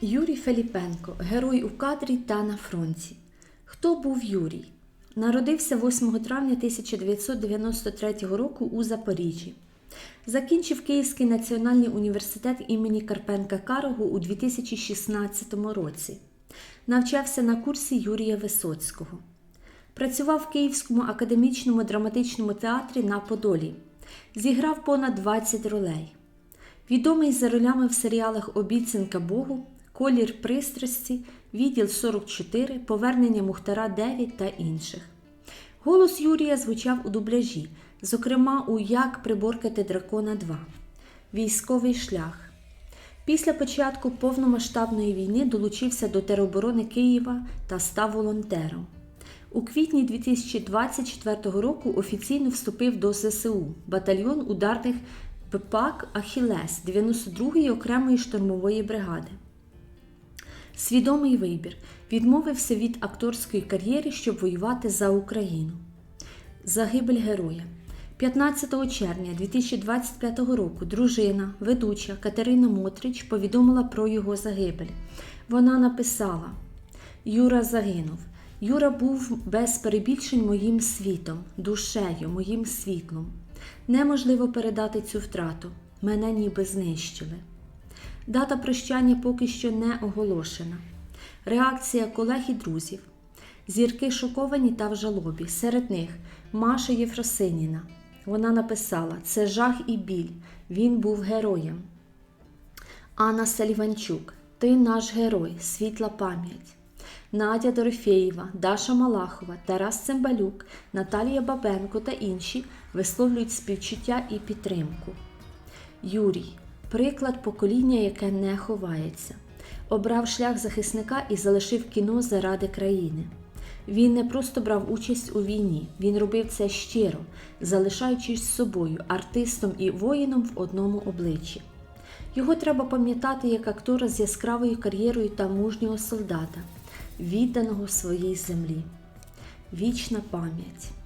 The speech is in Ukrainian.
Юрій Феліпенко герой у кадрі та на фронті. Хто був Юрій? Народився 8 травня 1993 року у Запоріжжі. Закінчив Київський національний університет імені Карпенка Карого у 2016 році. Навчався на курсі Юрія Висоцького. Працював в Київському академічному драматичному театрі на Подолі. Зіграв понад 20 ролей. Відомий за ролями в серіалах Обіцянка Богу, Колір пристрасті, Відділ 44, Повернення Мухтара 9 та інших. Голос Юрія звучав у дубляжі, зокрема у Як приборкати дракона 2, Військовий шлях. Після початку повномасштабної війни долучився до тероборони Києва та став волонтером. У квітні 2024 року офіційно вступив до ЗСУ батальйон ударних ППАК Ахілес 92-ї окремої штурмової бригади. Свідомий вибір відмовився від акторської кар'єри, щоб воювати за Україну. Загибель героя. 15 червня 2025 року дружина, ведуча Катерина Мотрич повідомила про його загибель. Вона написала: Юра загинув. Юра був без перебільшень моїм світом, душею, моїм світлом. Неможливо передати цю втрату. Мене ніби знищили. Дата прощання поки що не оголошена. Реакція колег і друзів. Зірки шоковані та в жалобі. Серед них Маша Єфросиніна. Вона написала: Це жах і біль. Він був героєм. Анна Саліванчук. Ти наш герой, світла пам'ять. Надя Дорофєєва, Даша Малахова, Тарас Цимбалюк, Наталія Бабенко та інші висловлюють співчуття і підтримку. Юрій приклад покоління, яке не ховається, обрав шлях захисника і залишив кіно заради країни. Він не просто брав участь у війні, він робив це щиро, залишаючись собою, артистом і воїном в одному обличчі. Його треба пам'ятати як актора з яскравою кар'єрою та мужнього солдата, відданого своїй землі. Вічна пам'ять.